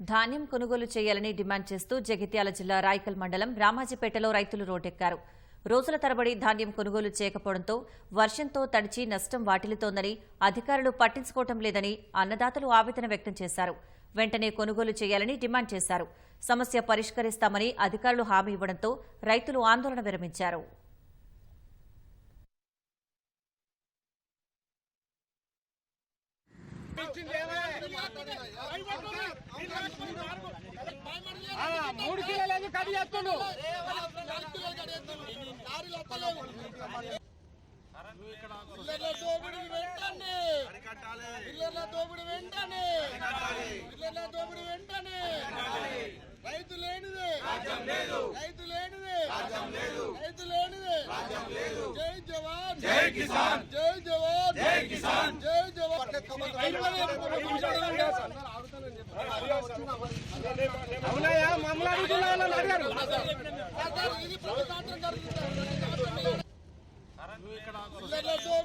ధాన్యం కొనుగోలు చేయాలని డిమాండ్ చేస్తూ జగిత్యాల జిల్లా రాయకల్ మండలం రామాజీపేటలో రైతులు రోడ్డెక్కారు. రోజుల తరబడి ధాన్యం కొనుగోలు చేయకపోవడంతో వర్షంతో తడిచి నష్టం వాటిల్లుతోందని అధికారులు పట్టించుకోవటం లేదని అన్నదాతలు ఆవేదన వ్యక్తం చేశారు. వెంటనే కొనుగోలు చేయాలని డిమాండ్ చేశారు. సమస్య పరిష్కరిస్తామని అధికారులు హామీ ఇవ్వడంతో రైతులు ఆందోళన విరమించారు. మూడు కిలోలు కడి చేస్తుండు దోపిడి వెంటనే దోపిడి వెంటనే రైతు లేనిదే రైతు లేనిదే రైతు లేనిదే జై జవాన్. జై కిసాన్. జై జవాన్. జై కిసాన్ జై జవాన్ అవునయ్యా మమ్మల్ని అడుగుతున్నా వాళ్ళని అడిగారు? ఇది ప్రభుత్వం